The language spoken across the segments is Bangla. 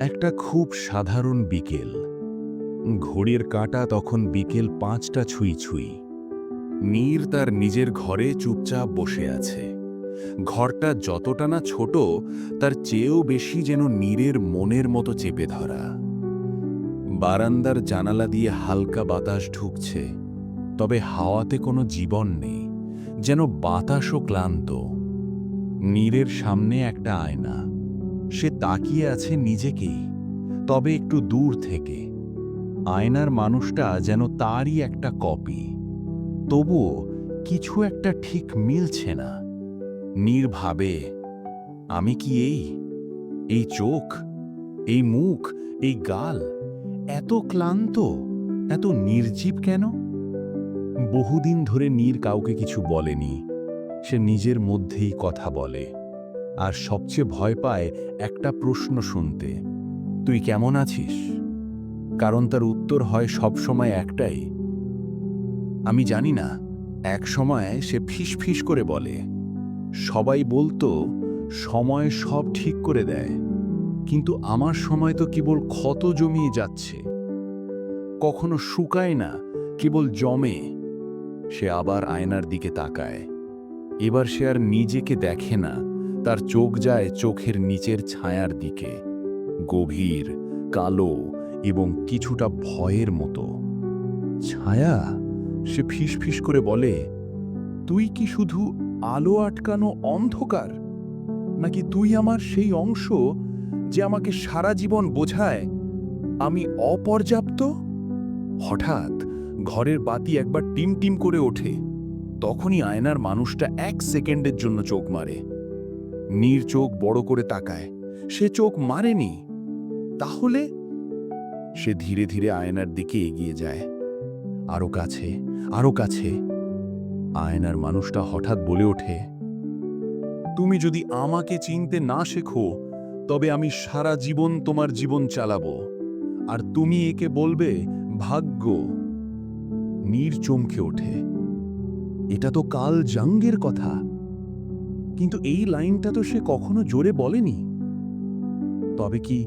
একটা খুব সাধারণ বিকেল। ঘড়ির কাঁটা তখন বিকেল পাঁচটা ছুঁই ছুঁই। নীর তার নিজের ঘরে চুপচাপ বসে আছে। ঘরটা যতটা না ছোট, তার চেয়েও বেশি যেন নীরের মনের মতো চেপে ধরা। বারান্দার জানালা দিয়ে হালকা বাতাস ঢুকছে, তবে হাওয়াতে কোনো জীবন নেই, যেন বাতাসও ক্লান্ত। নীরের সামনে একটা আয়না। সে তাকিয়ে আছে নিজেকেই, তবে একটু দূর থেকে। আয়নার মানুষটা যেন তারই একটা কপি। তবুও কিছু একটা ঠিক মিলছে না। নির্ভাবে, আমি কি এই? এই চোখ? এই মুখ? এই গাল? এত ক্লান্ত? এত নির্জীব কেন? বহুদিন ধরে নীর কাউকে কিছু বলেনি। সে নিজের মধ্যেই কথা বলে। আর সবচেয়ে ভয় পায় একটা প্রশ্ন শুনতে। তুই কেমন আছিস? কারণ তার উত্তর হয় সবসময় একটাই। আমি জানি না। এক সময় সে ফিস ফিস করে বলে। সবাই বলতো, সময় সব ঠিক করে দেয়। কিন্তু আমার সময় তো কেবল ক্ষত জমিয়ে যাচ্ছে। কখনো শুকায় না, কেবল জমে। সে আবার আয়নার দিকে তাকায়। এবার সে আর নিজেকে দেখে না। তার চোখ যায় চোখের নিচের ছায়ার দিকে, গভীর, কালো এবং কিছুটা ভয়ের মতো। ছায়া? সে ফিস করে বলে, তুই কি শুধু আলো আটকানো অন্ধকার? নাকি তুই আমার সেই অংশ যে আমাকে সারা জীবন বোঝায়, আমি অপর্যাপ্ত? হঠাৎ ঘরের বাতি একবার টিম টিম করে ওঠে। তখনই আয়নার মানুষটা এক সেকেন্ডের জন্য চোখ মারে। নীর চোখ বড় করে তাকায়। সে চোখ মারেনি। তাহলে? সে ধীরে ধীরে আয়নার দিকে এগিয়ে যায়। আরও কাছে আরও কাছে। আয়নার মানুষটা হঠাৎ বলে ওঠে, তুমি যদি আমাকে চিনতে না শেখো, তবে আমি সারা জীবন তোমার জীবন চালাবো। আর তুমি একে বলবে, ভাগ্য। নীর চমকে ওঠে। এটা তো কাল জাঙ্গের কথা। কিন্তু এই লাইনটা তো সে কখনো জোরে বলেনি। তবে কি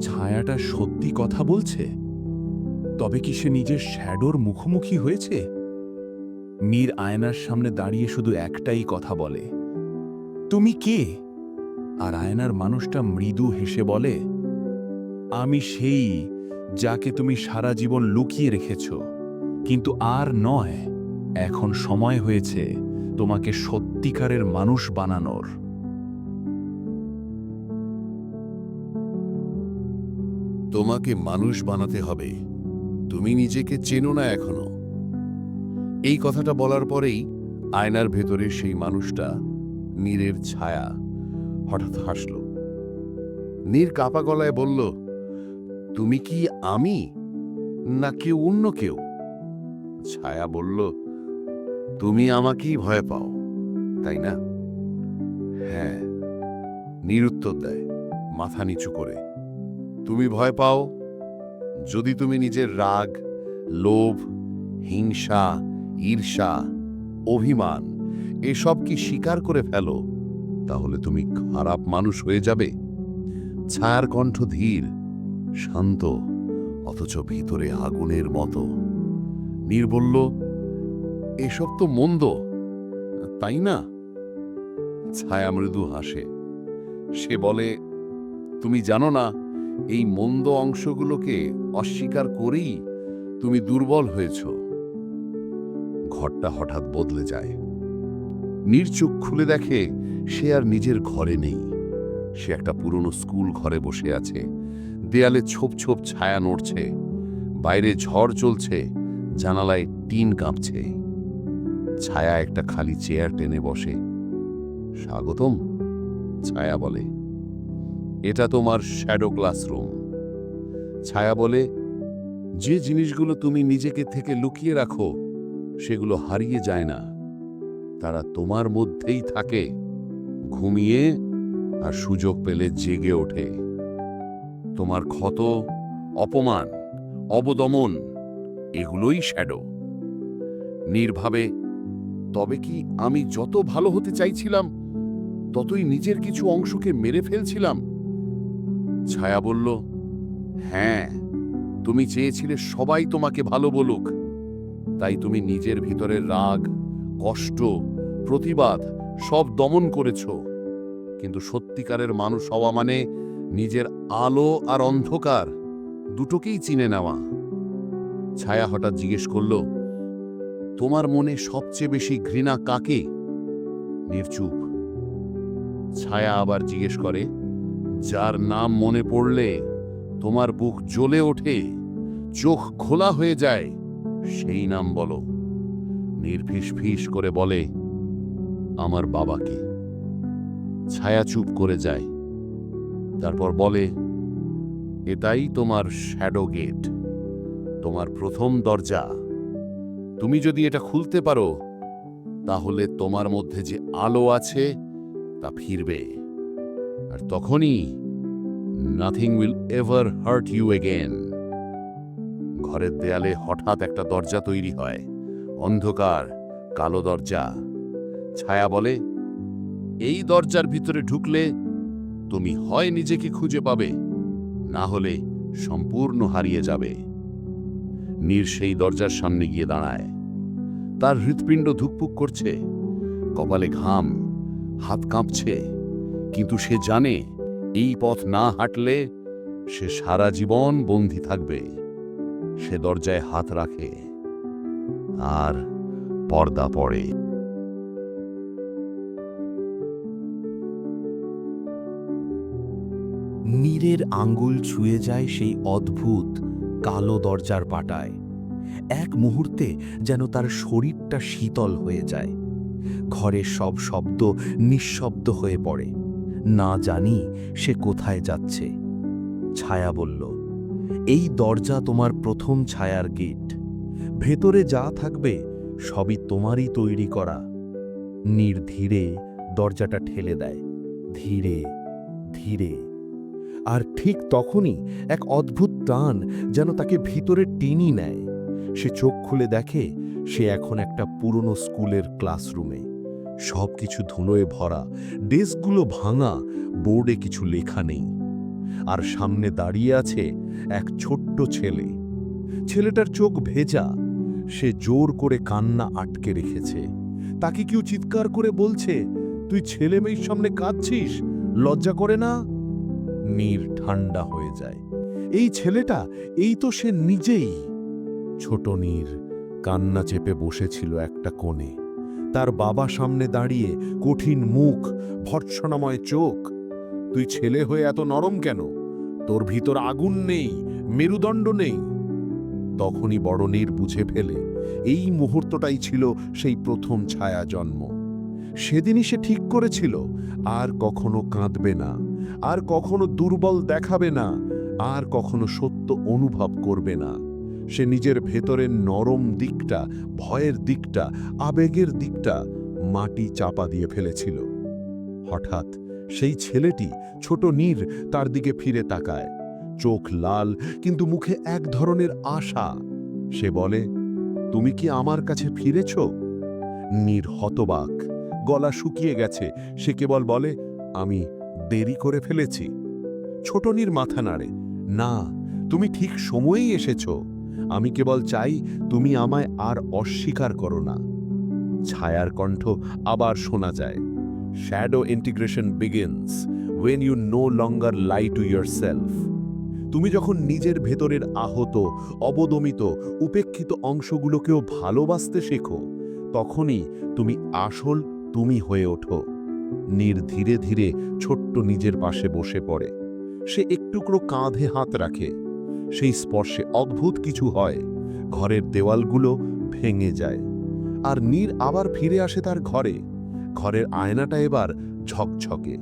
ছায়াটা সত্যি কথা বলছে? তবে কি সে নিজের শ্যাডোর মুখোমুখি হয়েছে? মীর আয়নার সামনে দাঁড়িয়ে শুধু একটাই কথা বলে, তুমি কে? আর আয়নার মানুষটা মৃদু হেসে বলে, আমি সেই যাকে তুমি সারা জীবন লুকিয়ে রেখেছ, কিন্তু আর নয়, এখন সময় হয়েছে তোমাকে সত্যিকারের মানুষ বানানোর। তোমাকে মানুষ বানাতে হবে। তুমি নিজেকে চেনো না এখনও। এই কথাটা বলার পরেই আয়নার ভেতরে সেই মানুষটা নীরের ছায়া হঠাৎ হাসল। নীর কাপা গলায় বলল, তুমি কি আমি? না কেউ অন্য কেউ? ছায়া বলল তুমি আমাকেই ভয় পাও, তাই না? হ্যাঁ নিরুত্তর দেয়, মাথা নিচু করে। তুমি ভয় পাও? যদি তুমি নিজের রাগ, লোভ, হিংসা, ঈর্ষা, অভিমান এসব কি স্বীকার করে ফেলো, তাহলে তুমি খারাপ মানুষ হয়ে যাবে। ছায়ার কণ্ঠ ধীর, শান্ত, অথচ ভিতরে আগুনের মতো। নীর বলল এসব তো মন্দ। তাই না? ছায়া মৃদু হাসে। সে বলে, তুমি জানো না, এই মন্দ অংশগুলোকে অস্বীকার করেই তুমি দুর্বল হয়েছ। ঘরটা হঠাৎ বদলে যায়। নির্চোখ খুলে দেখে সে আর নিজের ঘরে নেই। সে একটা পুরনো স্কুল ঘরে বসে আছে। দেয়ালে ছোপ ছোপ ছায়া নড়ছে। বাইরে ঝড় চলছে। জানালায় টিন কাঁপছে। ছায়া একটা খালি চেয়ার টেনে বসে। স্বাগতম, ছায়া বলে। এটা তোমার শ্যাডো ক্লাসরুম। ছায়া বলে, যে জিনিসগুলো তুমি নিজেকে থেকে লুকিয়ে রাখো, সেগুলো হারিয়ে যায় না। তারা তোমার মধ্যেই থাকে, ঘুমিয়ে আর সুযোগ পেলে জেগে ওঠে। তোমার ক্ষত, অপমান, অবদমন, এগুলোই শ্যাডো। নির্ভাবে তবে কি আমি যত ভালো হতে চাইছিলাম, ততই নিজের কিছু অংশকে মেরে ফেলছিলাম? ছায়া বলল হ্যাঁ তুমি চেয়েছিলে সবাই তোমাকে ভালো বলুক। তাই তুমি নিজের ভিতরের রাগ, কষ্ট, প্রতিবাদ সব দমন করেছ। কিন্তু সত্যিকারের মানুষ হওয়া মানে নিজের আলো আর অন্ধকার দুটোকেই চিনে নেওয়া। ছায়া হঠাৎ জিজ্ঞেস করল তোমার মনে সবচেয়ে বেশি ঘৃণা কাকে? নির্চুপ। ছায়া আবার জিজ্ঞেস করে, যার নাম মনে পড়লে তোমার বুক জ্বলে ওঠে, চোখ খোলা হয়ে যায়, সেই নাম বলো। নির্ফিস ফিস করে বলে, আমার বাবাকে ছায়া চুপ করে যায়। তারপর বলে, এটাই তোমার শ্যাডো গেট, তোমার প্রথম দরজা। তুমি যদি এটা খুলতে পারো, তাহলে তোমার মধ্যে যে আলো আছে, তা ফিরবে। আর তখনই nothing will ever hurt you again ঘরের দেয়ালে হঠাৎ একটা দরজা তৈরি হয়, অন্ধকার, কালো দরজা। ছায়া বলে, এই দরজার ভিতরে ঢুকলে তুমি হয় নিজেকে খুঁজে পাবে, না হলে সম্পূর্ণ হারিয়ে যাবে। নীর সেই দরজার সামনে গিয়ে দাঁড়ায়। তার হৃৎপিণ্ড ধুকপুক করছে, কপালে ঘাম, হাত কাঁপছে, কিন্তু সে জানে এই পথ না হাঁটলে সে সারা জীবন বন্দী থাকবে। সে দরজায় হাত রাখে, আর পর্দা পড়ে। নীরের আঙ্গুল ছুঁয়ে যায় সেই অদ্ভুত কালো দরজার পাটায়। এক মুহূর্তে যেন তার শরীরটা শীতল হয়ে যায়। ঘরের সব শব্দ নিঃশব্দ হয়ে পড়ে। না জানি সে কোথায় যাচ্ছে। ছায়া বলল, এই দরজা তোমার প্রথম ছায়ার গেট। ভেতরে যা থাকবে সবই তোমারই তৈরি করা। নির্ধীরে দরজাটা ঠেলে দেয়। ধীরে ধীরে। আর ঠিক তখনই এক অদ্ভুত টান যেন তাকে ভিতরে টেনি নেয়। সে চোখ খুলে দেখে সে এখন একটা পুরনো স্কুলের ক্লাসরুমে। সব কিছু ধুলোয় ভরা, ডেস্কগুলো ভাঙা, বোর্ডে কিছু লেখা নেই। আর সামনে দাঁড়িয়ে আছে এক ছোট্ট ছেলে। ছেলেটার চোখ ভেজা, সে জোর করে কান্না আটকে রেখেছে। তাকে কেউ চিৎকার করে বলছে, তুই ছেলে মেয়ের সামনে কাঁদছিস? লজ্জা করে না? নীর ঠান্ডা হয়ে যায়। এই ছেলেটা, এই তো সে নিজেই। ছোট নীর কান্না চেপে বসেছিল একটা কোণে। তার বাবা সামনে দাঁড়িয়ে কঠিন মুখ, ভর্ৎসনাময় চোখ। তুই ছেলে হয়ে এত নরম কেন? তোর ভিতর আগুন নেই, মেরুদণ্ড নেই। তখনই বড় নীর বুঝে ফেলে, এই মুহূর্তটাই ছিল সেই প্রথম ছায়া জন্ম। সেদিনই সে ঠিক করেছিল, আর কখনো কাঁদবে না। আর কখনো দুর্বল দেখাবে না, আর কখনো সত্য অনুভব করবে না। সে নিজের ভেতরের নরম দিকটা, ভয়ের দিকটা, আবেগের দিকটা মাটি চাপা দিয়ে ফেলেছিল। হঠাৎ সেই ছেলেটি, ছোট নীর, তার দিকে ফিরে তাকায়। চোখ লাল, কিন্তু মুখে এক ধরনের আশা। সে বলে, তুমি কি আমার কাছে ফিরেছ? নীর হতবাক, গলা শুকিয়ে গেছে। সে কেবল বলে, আমি দেরি করে ফেলেছি। ছোটনির মাথা নাড়ে, না, তুমি ঠিক সময়েই এসেছ। আমি কেবল চাই তুমি আমায় আর অস্বীকার করো না। ছায়ার কণ্ঠ আবার শোনা যায়। Shadow integration begins when you no longer lie to yourself তুমি যখন নিজের ভেতরের আহত, অবদমিত, উপেক্ষিত অংশগুলোকেও ভালোবাসতে শেখো, তখনই তুমি আসল তুমি হয়ে ওঠো। নীর ধীরে ধীরে ছোট্ট নিজের পাশে বসে পড়ে। সে একটুকরো কাঁধে হাত রাখে। সেই স্পর্শে অদ্ভুত কিছু হয়। ঘরের দেওয়ালগুলো ভেঙে যায়। আর নীর আবার ফিরে আসে তার ঘরে। ঘরের আয়নাটা এবার ঝকঝকে।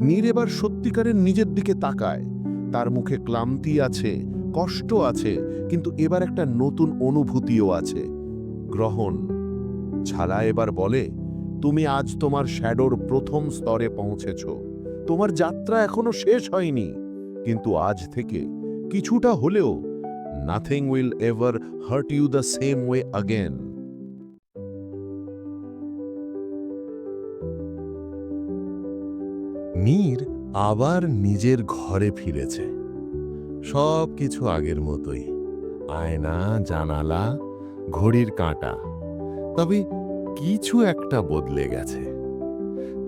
নীর এবার সত্যিকারের নিজের দিকে তাকায়। তার মুখে ক্লান্তি আছে, কষ্ট আছে, কিন্তু এবার একটা নতুন অনুভূতিও আছে। গ্রহণ। ছালা এবার বলে তুমি আজ তোমার শ্যাডোর প্রথম স্তরে পৌঁছেছ। তোমার যাত্রা এখনও শেষ হয়নি। কিন্তু আজ থেকে কিছুটা হলেও nothing will ever hurt you the same way again Neer আবার নিজের ঘরে ফিরেছে। সব কিছু আগের মতোই। আয়না, জানালা, ঘড়ির কাঁটা। তবে কিছু একটা বদলে গেছে।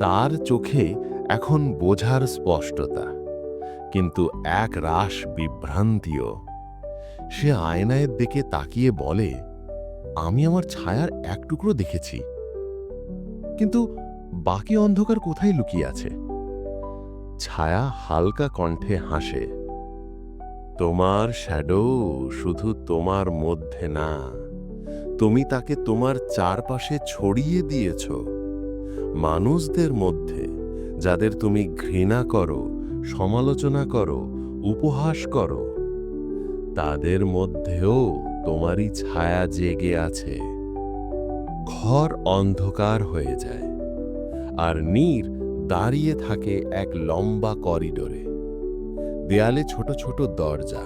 তার চোখে এখন বোঝার স্পষ্টতা। কিন্তু এক রাস বিভ্রান্তিও। সে আয়নায়ের দিকে তাকিয়ে বলে, আমি আমার ছায়ার এক টুকরো দেখেছি। কিন্তু বাকি অন্ধকার কোথায় লুকিয়ে আছে? ছায়া হালকা কণ্ঠে হাসে, তোমার শ্যাডো শুধু তোমার মধ্যে না। তুমি তাকে তোমার চারপাশে ছড়িয়ে দিয়েছ। মানুষদের মধ্যে, যাদের তুমি ঘৃণা করো, সমালোচনা করো, উপহাস করো, তাদের মধ্যেও তোমারই ছায়া জেগে আছে। ঘর অন্ধকার হয়ে যায়, আর নীর দাঁড়িয়ে থাকে এক লম্বা করিডোরে। দেয়ালে ছোট ছোট দরজা।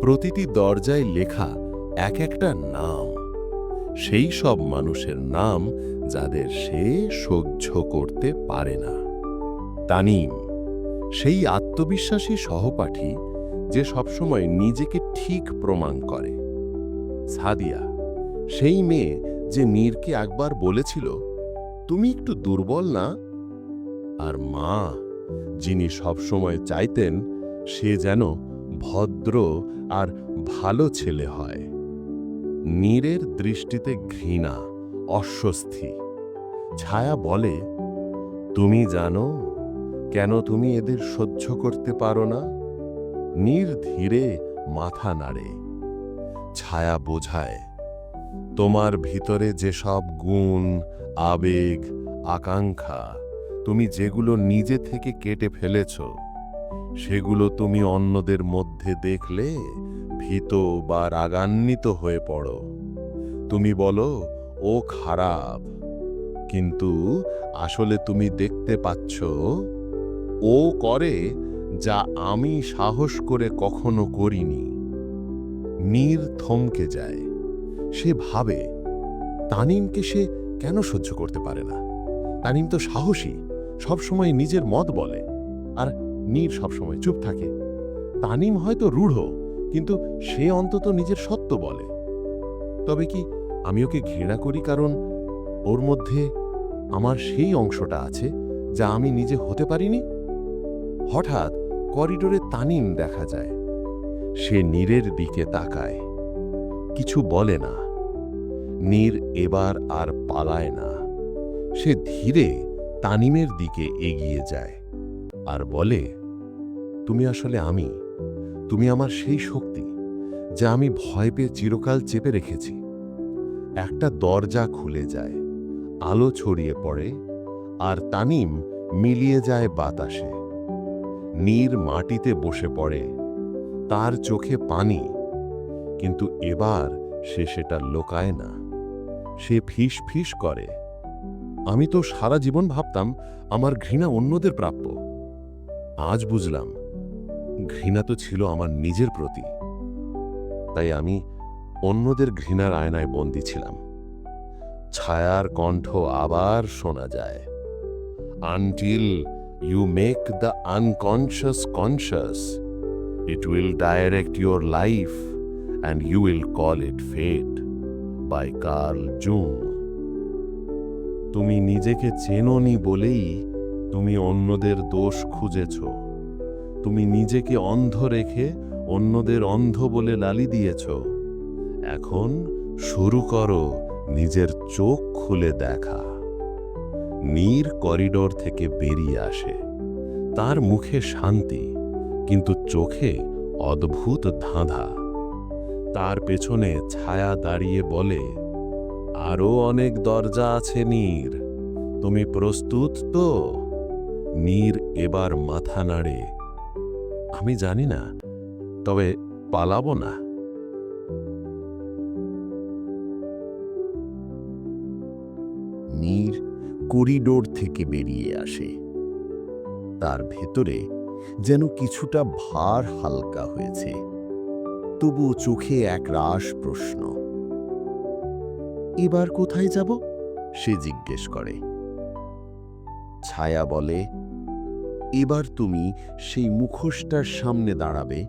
প্রতিটি দরজায় লেখা এক একটা নাম। সেই সব মানুষের নাম যাদের সে সহ্য করতে পারে না। তানিম, সেই আত্মবিশ্বাসী সহপাঠী যে সবসময় নিজেকে ঠিক প্রমাণ করে। সাদিয়া, সেই মেয়ে যে মীরকে একবার বলেছিল, তুমি একটু দুর্বল না? আর মা, যিনি সবসময় চাইতেন সে যেন ভদ্র আর ভালো ছেলে হয়। নীরের দৃষ্টিতে ঘৃণা, অস্বস্তি। ছায়া বলে, তুমি জানো, কেন তুমি এদের সহ্য করতে পারো না? নীর ধীরে মাথা নাড়ে। ছায়া বোঝায়, তোমার ভিতরে যেসব গুণ, আবেগ, আকাঙ্ক্ষা, তুমি যেগুলো নিজে থেকে কেটে ফেলেছ সেগুলো তুমি অন্যদের মধ্যে দেখলে ভীত বা রাগান্বিত হয়ে পড়ো। তুমি বলো, ও খারাপ। কিন্তু আসলে তুমি দেখতে পাচ্ছ, ও করে যা আমি সাহস করে কখনো করিনি। নীর থমকে যায়। সে ভাবে, তানিমকে সে কেন সহ্য করতে পারে না? তানিম তো সাহসী, সবসময় নিজের মত বলে। আর নীর সবসময় চুপ থাকে। তানিম হয়তো রূঢ়, কিন্তু সে অন্তত নিজের সত্য বলে। তবে কি আমি ওকে ঘৃণা করি কারণ ওর মধ্যে আমার সেই অংশটা আছে যা আমি নিজে হতে পারিনি? হঠাৎ করিডোরে তানিম দেখা যায়। সে নীরের দিকে তাকায়। কিছু বলে না। নীর এবার আর পালায় না। সে ধীরে তানিমের দিকে এগিয়ে যায়। আর বলে তুমি আসলে আমি। তুমি আমার সেই শক্তি, যা আমি ভয় পেয়ে চিরকাল চেপে রেখেছি। একটা দরজা খুলে যায়, আলো ছড়িয়ে পড়ে, আর তানিম মিলিয়ে যায় বাতাসে। নীর মাটিতে বসে পড়ে, তার চোখে পানি, কিন্তু এবার সে সেটা লোকায় না। সে ফিস ফিস করে। আমি তো সারা জীবন ভাবতাম, আমার ঘৃণা অন্যদের প্রাপ্য। আজ বুঝলাম ঘৃণা তো ছিল আমার নিজের প্রতি। তাই আমি অন্যদের ঘৃণার আয়নায় বন্দী ছিলাম। ছায়ার কণ্ঠ আবার শোনা যায়। Until you make the unconscious conscious it will direct your life and you will call it fate by Carl Jung তুমি নিজেকে চেনোনি বলেই তুমি অন্যদের দোষ খুঁজেছ। তুমি নিজেকে অন্ধ রেখে অন্যদের অন্ধ বলে লালি দিয়েছ। এখন শুরু করো নিজের চোখ খুলে দেখা। নীর করিডোর থেকে বেরিয়ে আসে। তার মুখে শান্তি, কিন্তু চোখে অদ্ভুত ধাঁধা। তার পেছনে ছায়া দাঁড়িয়ে বলে আরও অনেক দরজা আছে নীর। তুমি প্রস্তুত তো? নীর এবার মাথা নাড়ে আমি জানি না, তবে পালাবো না। নীর করিডোর থেকে বেরিয়ে আসে। তার ভেতরে যেন কিছুটা ভার হালকা হয়েছে। তবু চোখে এক রাস প্রশ্ন। এবার কোথায় যাব? সে জিজ্ঞেস করে। ছায়া বলে এবার তুমি সেই মুখোশটার সামনে দাঁড়াবে,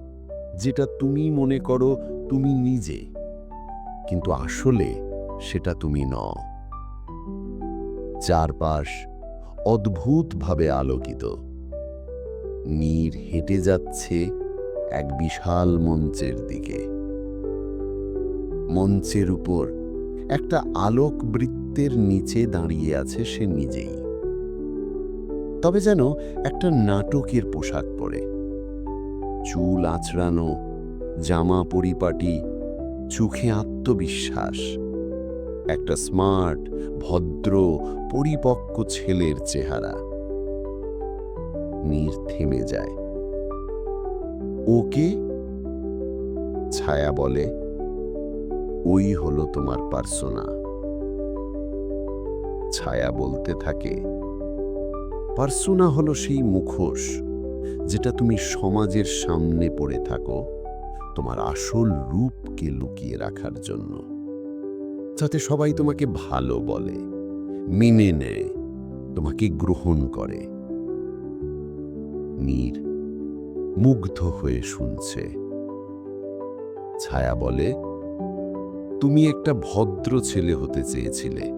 যেটা তুমি মনে করো তুমি নিজে, কিন্তু আসলে সেটা তুমি ন চারপাশ অদ্ভুতভাবে আলোকিত। নীর হেঁটে যাচ্ছে এক বিশাল মঞ্চের দিকে। মঞ্চের উপর একটা আলোক বৃত্তের নিচে দাঁড়িয়ে আছে সে নিজেই। তবে যেন একটা নাটকের পোশাক পরে। চুল আঁচড়ানো, জামা পরিপাটি, চোখে আত্মবিশ্বাস, একটা স্মার্ট, ভদ্র, পরিপক্ক ছেলের চেহারা। নীর থেমে যায়। ওকে? ছায়া বলে। ওই হলো তোমার পার্সোনা। ছায়া বলতে থাকে। পার্সোনা হলো সেই মুখোশ যেটা তুমি সমাজের সামনে পড়ে থাকো তোমার আসল রূপকে লুকিয়ে রাখার জন্য। যাতে সবাই তোমাকে ভালো বলে, মেনে নেয়, তোমাকে গ্রহণ করে। নীর মুগ্ধ হয়ে শুনছে। ছায়া বলে, তুমি একটা ভদ্র ছেলে হতে চেয়েছিলে,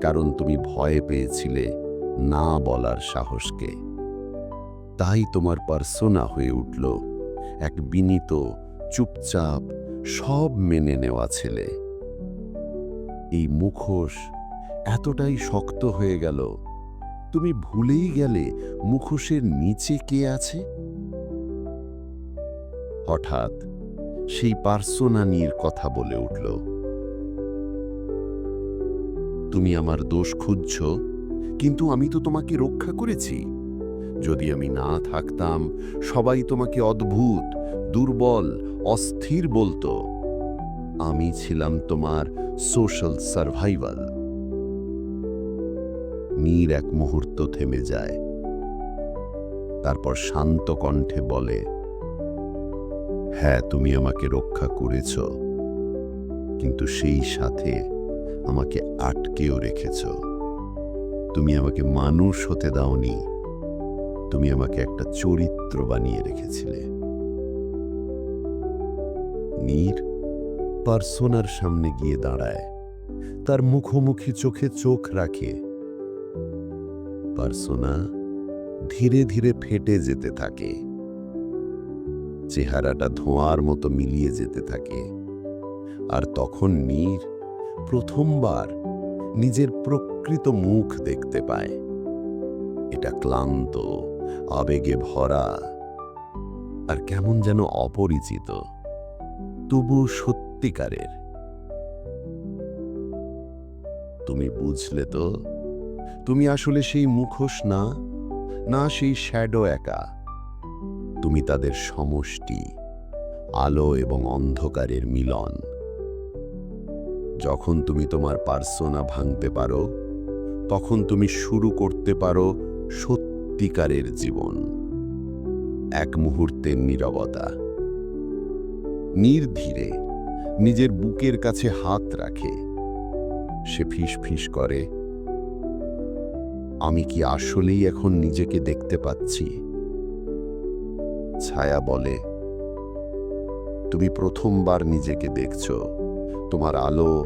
কারণ তুমি ভয় পেয়েছিলে না বলার সাহসকে। তাই তোমার পার্সোনা হয়ে উঠল এক বিনীত, চুপচাপ, সব মেনে নেওয়া ছেলে। এই মুখোশ এতটাই শক্ত হয়ে গেল, তুমি ভুলেই গেলে মুখোশের নিচে কে আছে? হঠাৎ সেই পার্সোনানির কথা বলে উঠল, তুমি আমার দোষ খুঁজছ? কিন্তু আমি তো তোমাকে রক্ষা করেছি। যদি আমি না থাকতাম, সবাই তোমাকে অদ্ভুত, দুর্বল, অস্থির বলতো। আমি ছিলাম তোমার সোশ্যাল সার্ভাইভাল নীর এক মুহূর্ত থেমে যায়। তারপর শান্ত কণ্ঠে বলে হ্যাঁ তুমি আমাকে রক্ষা করেছ। কিন্তু সেই সাথে আমাকে আটকেও রেখেছ। তুমি আমাকে মানুষ হতে দাওনি। তুমি আমাকে একটা চরিত্র বানিয়ে রেখেছিলে। নীর পার্সোনার সামনে গিয়ে দাঁড়ায়। তার মুখোমুখি চোখে চোখ রাখে। পার্সোনা ধীরে ধীরে ফেটে যেতে থাকে। চেহারাটা ধোঁয়ার মতো মিলিয়ে যেতে থাকে। আর তখন নীর প্রথমবার নিজের প্রকৃত মুখ দেখতে পায়। এটা ক্লান্ত, আবেগে ভরা, আর কেমন যেন অপরিচিত। তবু সত্যিকারের। তুমি বুঝলে তো? তুমি আসলে সেই মুখোশ না? না সেই শ্যাডো একা? তুমি তাদের সমষ্টি, আলো এবং অন্ধকারের মিলন। যখন তুমি তোমার পার্সোনা ভাঙতে পারো, তখন তুমি শুরু করতে পারো সত্যিকারের জীবন। এক মুহূর্তের নীরবতা। নির্ধীরে নিজের বুকের কাছে হাত রাখে। সে ফিস ফিস করে, আমি কি আসলেই এখন নিজেকে দেখতে পাচ্ছি? ছায়া বলে, তুমি প্রথমবার নিজেকে দেখছ। তোমার আলো,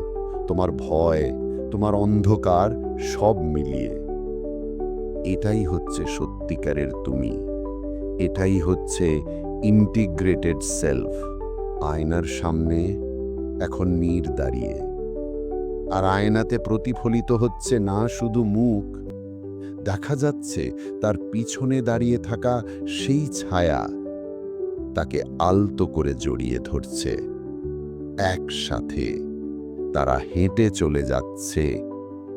তোমার ভয়, তোমার অন্ধকার সব মিলিয়ে। এটাই হচ্ছে সত্যিকারের তুমি। এটাই হচ্ছে ইন্টিগ্রেটেড সেলফ আয়নার সামনে এখন নীর দাঁড়িয়ে। আর আয়নাতে প্রতিফলিত হচ্ছে না শুধু মুখ। দেখা যাচ্ছে তার পিছনে দাঁড়িয়ে থাকা সেই ছায়া তাকে আলতো করে জড়িয়ে ধরছে। একসাথে তারা হেঁটে চলে যাচ্ছে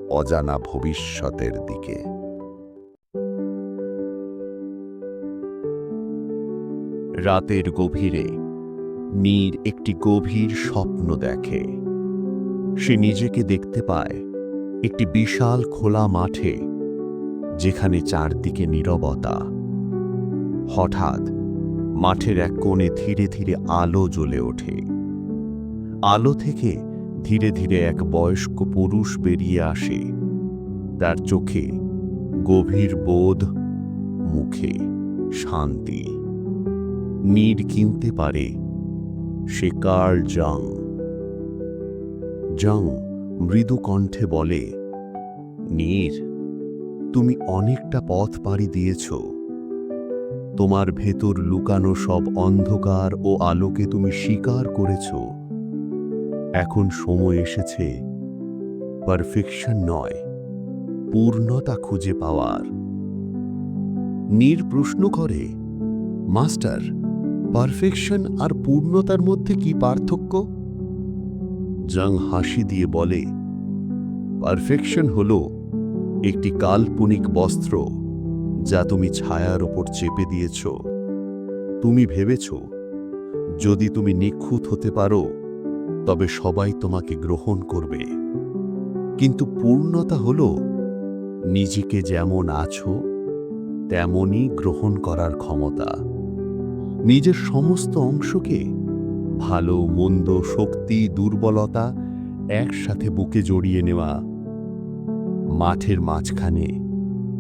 অজানা ভবিষ্যতের দিকে। রাতের গভীরে নীর একটি গভীর স্বপ্ন দেখে। সে নিজেকে দেখতে পায় একটি বিশাল খোলা মাঠে যেখানে চারদিকে নীরবতা। হঠাৎ মাঠের এক কোণে ধীরে ধীরে আলো জ্বলে ওঠে। আলো থেকে ধীরে ধীরে এক বয়স্ক পুরুষ বেরিয়ে আসে। তার চোখে গভীর বোধ, মুখে শান্তি। নীর কিনতে পারে সে কার্ল জাং। জাং মৃদু কণ্ঠে বলে, নীর, তুমি অনেকটা পথ পাড়ি দিয়েছ। তোমার ভেতর লুকানো সব অন্ধকার ও আলোকে তুমি স্বীকার করেছ। এখন সময় এসেছে। পারফেকশন নয়, পূর্ণতা খুঁজে পাওয়ার। নীর প্রশ্ন করে, মাস্টার, পারফেকশন আর পূর্ণতার মধ্যে কি পার্থক্য? জাং হাসি দিয়ে বলে, পারফেকশন হল একটি কাল্পনিক বস্ত্র যা তুমি ছায়ার ওপর চেপে দিয়েছ। তুমি ভেবেছ, যদি তুমি নিখুঁত হতে পারো তবে সবাই তোমাকে গ্রহণ করবে। কিন্তু পূর্ণতা হল, নিজেকে যেমন আছো, তেমনই গ্রহণ করার ক্ষমতা। নিজের সমস্ত অংশকে, ভালো, মন্দ, শক্তি, দুর্বলতা একসাথে বুকে জড়িয়ে নেওয়া। মাঠের মাঝখানে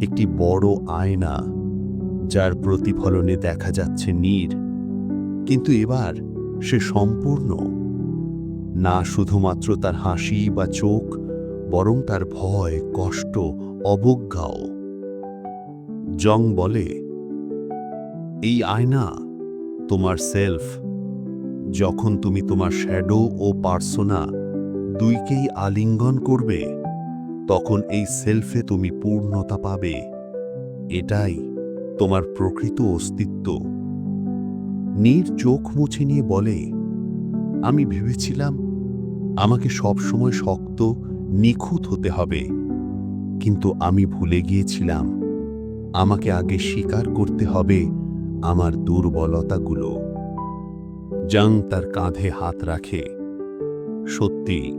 একটি বড় আয়না, যার প্রতিফলনে দেখা যাচ্ছে নীর। কিন্তু এবার সে সম্পূর্ণ। না শুধুমাত্র তার হাসি বা চোখ, বরং তার ভয়, কষ্ট, অবজ্ঞাও। জং বলে, এই আয়না তোমার সেলফ। যখন তুমি তোমার শ্যাডো ও পার্সোনা দুইকেই আলিঙ্গন করবে, তখন এই সেলফে তুমি পূর্ণতা পাবে। এটাই তোমার প্রকৃত অস্তিত্ব। নীর চোখ মুছে নিয়ে বলে, আমি ভেবেছিলাম আমাকে সবসময় শক্ত, নিখুঁত হতে হবে। কিন্তু আমি ভুলে গিয়েছিলাম, আমাকে আগে স্বীকার করতে হবে আমার দুর্বলতাগুলো। জাং তার কাঁধে হাত রাখে। সত্যি,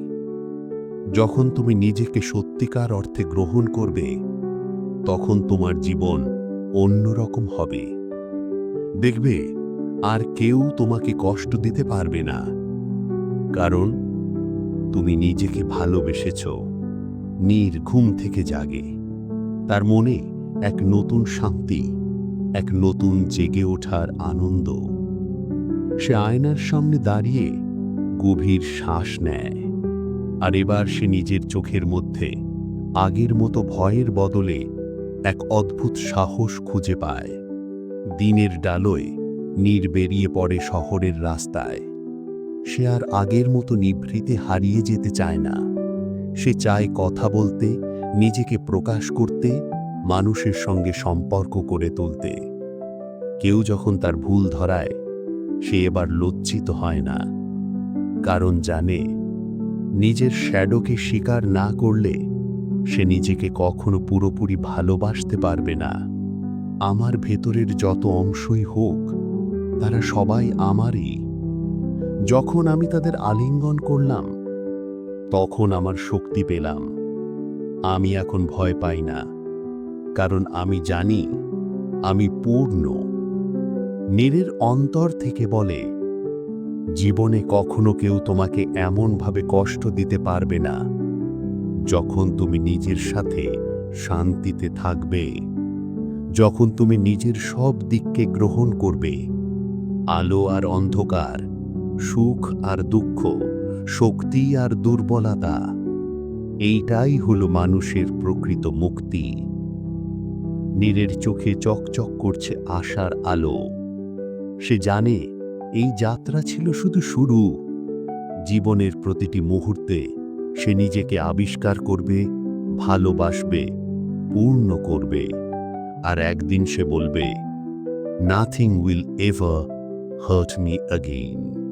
যখন তুমি নিজেকে সত্যিকার অর্থে গ্রহণ করবে, তখন তোমার জীবন অন্যরকম হবে। দেখবে, আর কেউ তোমাকে কষ্ট দিতে পারবে না। কারণ তুমি নিজেকে ভালোবেসেছ। নীর ঘুম থেকে জাগে। তার মনে এক নতুন শান্তি, এক নতুন জেগে ওঠার আনন্দ। সে আয়নার সামনে দাঁড়িয়ে গভীর শ্বাস নেয়। আর এবার সে নিজের চোখের মধ্যে আগের মতো ভয়ের বদলে এক অদ্ভুত সাহস খুঁজে পায়। দিনের ডালোয় নীর বেরিয়ে পড়ে শহরের রাস্তায়। সে আর আগের মতো নিভৃতে হারিয়ে যেতে চায় না। সে চায় কথা বলতে, নিজেকে প্রকাশ করতে, মানুষের সঙ্গে সম্পর্ক করে তুলতে। কেউ যখন তার ভুল ধরায়, সে এবার লজ্জিত হয় না। কারণ জানে, নিজের শ্যাডোকে স্বীকার না করলে, সে নিজেকে কখনো পুরোপুরি ভালোবাসতে পারবে না। আমার ভেতরের যত অংশই হোক, তারা সবাই আমারই। যখন আমি তাদের আলিঙ্গন করলাম, তখন আমার শক্তি পেলাম। আমি এখন ভয় পাই না, কারণ আমি জানি আমি পূর্ণ। নীরের অন্তর থেকে বলে, জীবনে কখনো কেউ তোমাকে এমনভাবে কষ্ট দিতে পারবে না, যখন তুমি নিজের সাথে শান্তিতে থাকবে। যখন তুমি নিজের সব দিককে গ্রহণ করবে, আলো আর অন্ধকার সুখ আর দুঃখ, শক্তি আর দুর্বলতা, এইটাই হল মানুষের প্রকৃত মুক্তি। নীরের চোখে চকচক করছে আশার আলো। সে জানে এই যাত্রা ছিল শুধু শুরু। জীবনের প্রতিটি মুহূর্তে সে নিজেকে আবিষ্কার করবে, ভালোবাসবে, পূর্ণ করবে। আর একদিন সে বলবে nothing will ever hurt me again